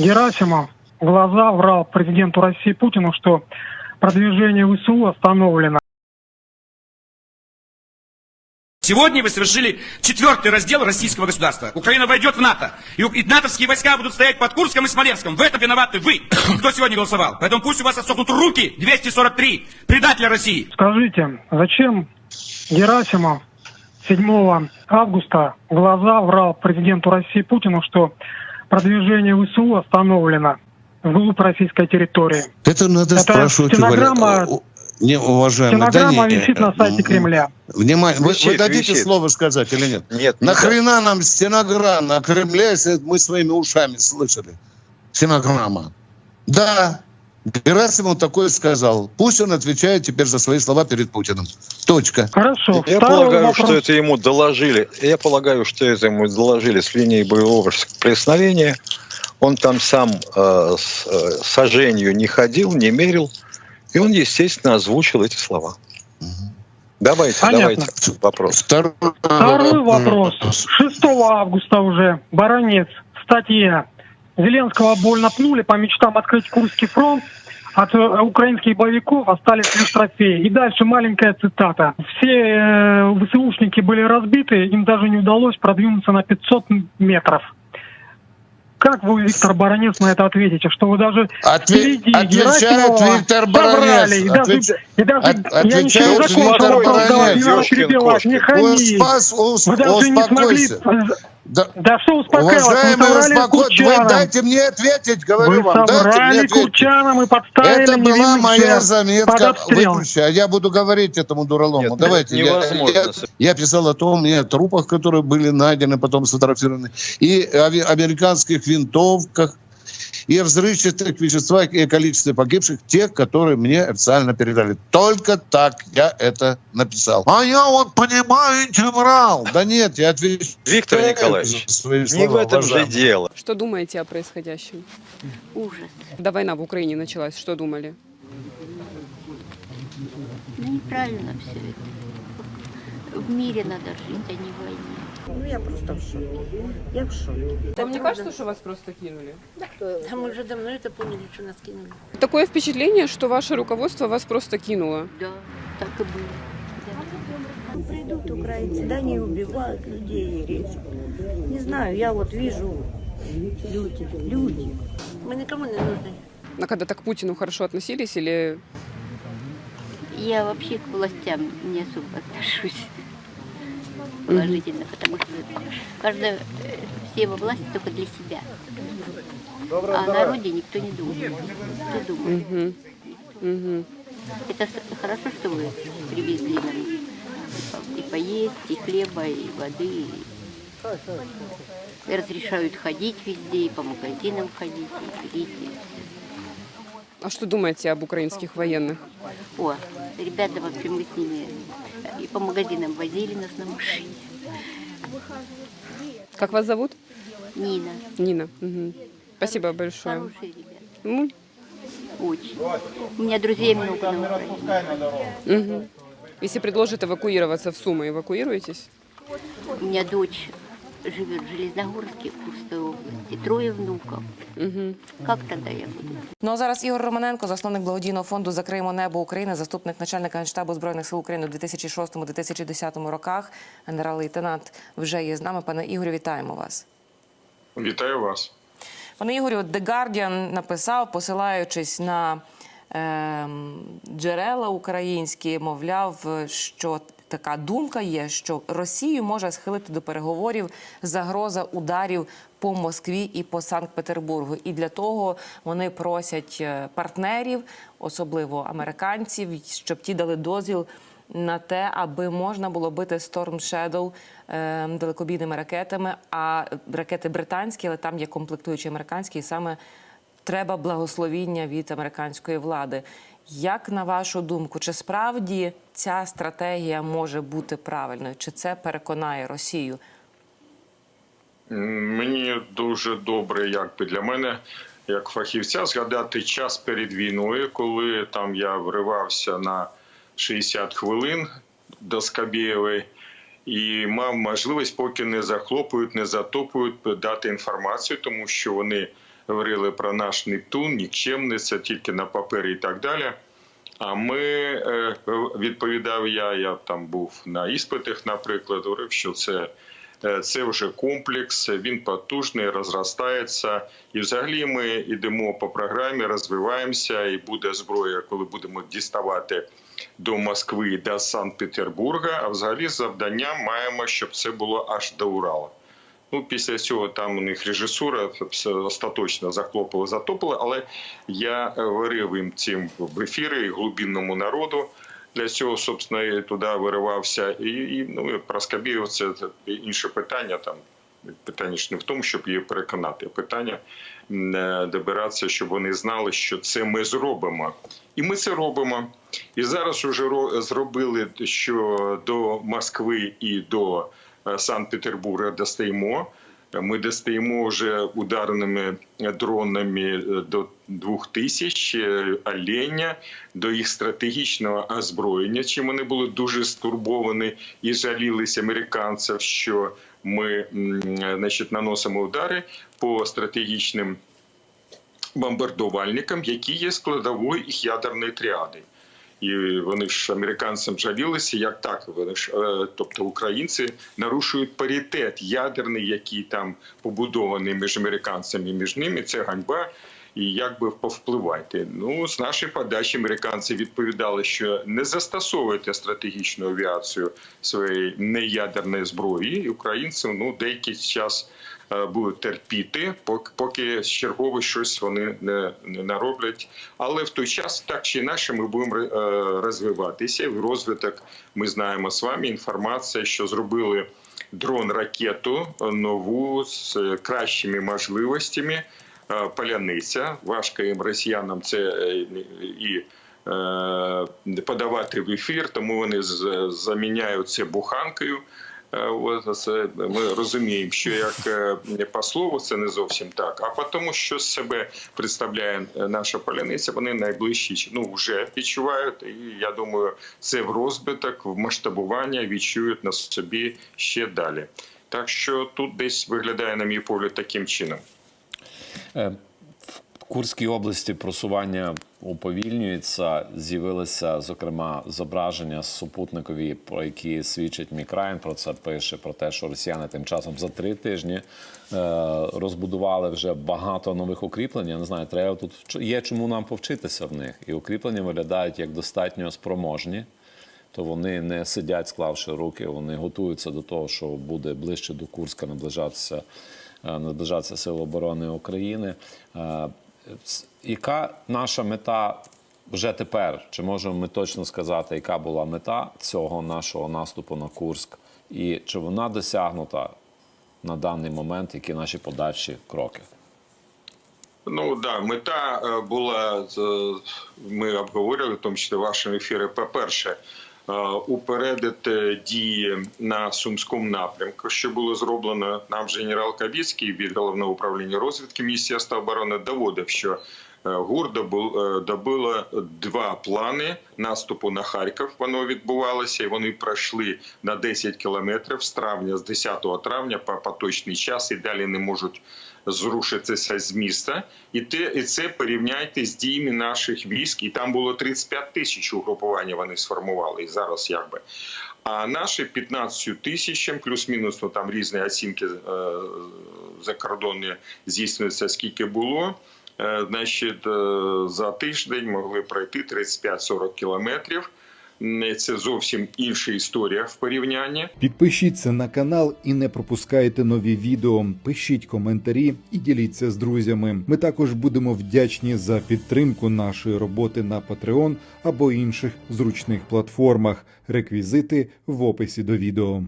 Герасимов в глаза врал президенту России Путину, что продвижение ВСУ остановлено. Сегодня вы совершили четвертый раздел российского государства. Украина войдет в НАТО. И, натовские войска будут стоять под Курском и Смоленском. В этом виноваты вы, кто сегодня голосовал. Поэтому пусть у вас отсохнут руки, 243 предателя России. Скажите, зачем Герасимов 7 августа в глаза врал президенту России Путину, что продвижение ВСУ остановлено вглубь российской территории? Это надо Это спрашивать у стенограмма- Валя- у- Не, уважаемый, Стенограмма да не, висит на сайте м, Кремля. Внимание, вы- вы, дадите висит. слово сказать или нет? Нет, не Нахрена нам стенограмма на Кремле, если мы своими ушами слышали? Стенограмма. Да, Герасимов такое сказал. Пусть он отвечает теперь за свои слова перед Путиным. Точка. Хорошо. Я Второй полагаю, вопрос. что это ему доложили. Я полагаю, что это ему доложили с линии боевого прикосновения. Он там сам э, с э, сожжению не ходил, не мерил. И он, естественно, озвучил эти слова. Давайте, Понятно. давайте вопрос. Второй, Второй вопрос. 6 августа уже Баранец в статье Зеленского больно пнули по мечтам открыть Курский фронт. От э, украинских боевиков остались лишь трофеи. И дальше маленькая цитата. Все э, ВСУшники были разбиты, им даже не удалось продвинуться на 500 метров. Как вы, Виктор Баранец, на это ответите? Что вы даже Отве- впереди отвечает Виктор Баранец. И даже, Отвеч- и даже от- я ничего не закончил, Виктор вопрос Баранец. давай, не хами. Успас- ус- Вы даже не смогли... Да, Да что успокаиваться, мы Уважаемый, соврали успоко- вы дайте мне ответить, говорю Вы вам. Дайте мне соврали. Курчанам и подставили Это была моя заметка. Выключи, а я буду говорить этому дуралому. Нет, Давайте. я-. Я, я писал о том, и о трупах, которые были найдены, потом сфотографированы, и американских винтовках, и о взрывчатых веществах, и о количестве погибших, тех, которые мне официально передали. Только так я это написал. А я вот понимаете, врал. Да нет, я отвечаю Виктор Николаевич, свои Не слова, в этом же уважаемый. дело. Что думаете о происходящем? Ужас. Когда война в Украине началась, что думали? Ну, неправильно все это. В мире надо жить, а не в войне. Ну, я просто в шоке. Я в шоке. Вам не кажется, что вас просто кинули? Да мы уже давно это поняли, что нас кинули. Такое впечатление, что ваше руководство вас просто кинуло. Да, так и было. Ну, Придут украинцы, да не убивают людей и режут. Не знаю, я вот вижу люди, люди. Мы никому не нужны. А когда так к Путину хорошо относились или... Я вообще к властям не особо отношусь положительно, потому что каждая, э, все во власти только для себя. А о народе никто не думает. Кто думает? Мгм. Мгм. Это хорошо, что вы привезли нам и по- и поесть, и хлеба, и воды. И разрешают ходить везде, и по магазинам ходить, и пить. А что думаете об украинских военных? О, ребята, в общем, мы с ними и по магазинам возили нас на машине. Как вас зовут? Нина, Нина. Мгм. Спасибо большое. хорошие ребята, Ну, очень. У меня друзей много на Украине. мгм. Если предложат эвакуироваться в Сумы, эвакуируетесь? У меня дочь живет в Железногорске, Курской области, трое внуков. Угу. Как тогда я буду? Ну а зараз Ігор Романенко, засновник благодійного фонду Закриємо небо України, заступник начальника Генштабу збройних сил України у 2006-2010 роках. Генерал-лейтенант вже є з нами. Пане Ігорю, вітаємо вас. Вітаю вас. Пане Ігорю, The Guardian написав, посилаючись на ем, джерела українські, мовляв, що така думка є, що Росію може схилити до переговорів загроза ударів по Москві і по Санкт-Петербургу. І для того вони просять е, партнерів, особливо американців, щоб ті дали дозвіл на те, аби можна було бити Storm Shadow е, далекобійними ракетами, а ракети британські, але там є комплектуючі американські, і саме треба благословіння від американської влади. Як на вашу думку, чи справді ця стратегія може бути правильною? Чи це переконає Росію? Мені дуже добре, як би для мене, як фахівця, згадати час перед війною, коли там я вривався на 60 хвилин до Скабєєвої і мав можливість, поки не захлопують, не затопують, дати інформацію, тому що вони говорили про наш Нептун, нікчемний, це тільки на папері і так далі. А ми е, відповідав я, я там був на іспитах, наприклад, говорив, що це, е, це вже комплекс, він потужний, розростається. І взагалі ми йдемо по програмі, розвиваємося, і буде зброя, коли будемо діставати до Москви, до Санкт-Петербурга. А взагалі завдання маємо, щоб це було аж до Урала. Ну, після цього там у них режисура остаточно захлопила, затопила. Але я е, говорив їм цим в ефірі глибинному народу. Для цього, собственно, і туди виривався. І, і ну, про Скабєєва це інше питання. Там питання ж не в тому, щоб її переконати. а Питання е, добиратися, щоб вони знали, що це ми зробимо. І ми це робимо. І зараз вже зробили, що до Москви і до е, Санкт-Петербурга достаємо. Ми достаємо вже ударними дронами е, до 2000 е, оленя, до їх стратегічного озброєння. Чим вони були дуже стурбовані і жалілися американців, що ми значить, наносимо удари по стратегічним бомбардувальникам, які є складовою їх ядерної тріади. І вони ж американцям жалілися, як так вони ж, е, тобто українці нарушують паритет ядерний, який там побудований між американцями і між ними. Це ганьба. І як би повпливати? Ну з нашої подачі американці відповідали, що не застосовуйте стратегічну авіацію своєї неядерної зброї. І українці ну деякий час будуть терпіти, поки поки чергово щось вони не, не нароблять. Але в той час так чи інакше ми будемо е, розвиватися. В розвиток ми знаємо з вами інформація, що зробили дрон ракету нову з кращими можливостями. Е, Поляниця важко їм росіянам це е, і е, подавати в ефір, тому вони заміняють це буханкою. Е, ми розуміємо, що як е, по слову це не зовсім так, а по тому, що себе представляє е, наша поляниця, вони найближчі ну вже відчувають. І я думаю, це в розбиток, в масштабування відчують на собі ще далі. Так що тут десь виглядає, на мій погляд, таким чином. Е, Курській області просування уповільнюється. З'явилися, зокрема, зображення супутникові, про які свідчить Мікраїн. Про це пише про те, що росіяни тим часом за три тижні е, розбудували вже багато нових укріплень. Я не знаю, треба тут є чому нам повчитися в них. І укріплення виглядають як достатньо спроможні. То вони не сидять, склавши руки, вони готуються до того, що буде ближче до Курська наближатися, е, наближатися Сили оборони України. Яка наша мета вже тепер? Чи можемо ми точно сказати, яка була мета цього нашого наступу на Курськ? І чи вона досягнута на даний момент, які наші подальші кроки? Ну да, мета е, була ми обговорювали, в тому числі в вашому ефірі. По-перше, е, упередити дії на сумському напрямку, що було зроблено. Нам генерал Кабіцький від головного управління розвідки Міністерства оборони доводив, що е, ГУР добу- е, добило два плани наступу на Харків. Воно відбувалося, і вони пройшли на 10 кілометрів з травня, з 10 травня по поточний час і далі не можуть зрушитися з міста, і те, і це порівняйте з діями наших військ. І там було 35 тисяч угрупування. Вони сформували і зараз якби. А наші 15 тисячам, плюс-мінус, ну там різні оцінки е, закордонні здійснюються, скільки було. Е, Значить, е, за тиждень могли пройти 35-40 кілометрів. Це зовсім інша історія в порівнянні. Підпишіться на канал і не пропускайте нові відео. Пишіть коментарі і діліться з друзями. Ми також будемо вдячні за підтримку нашої роботи на Patreon або інших зручних платформах. Реквізити в описі до відео.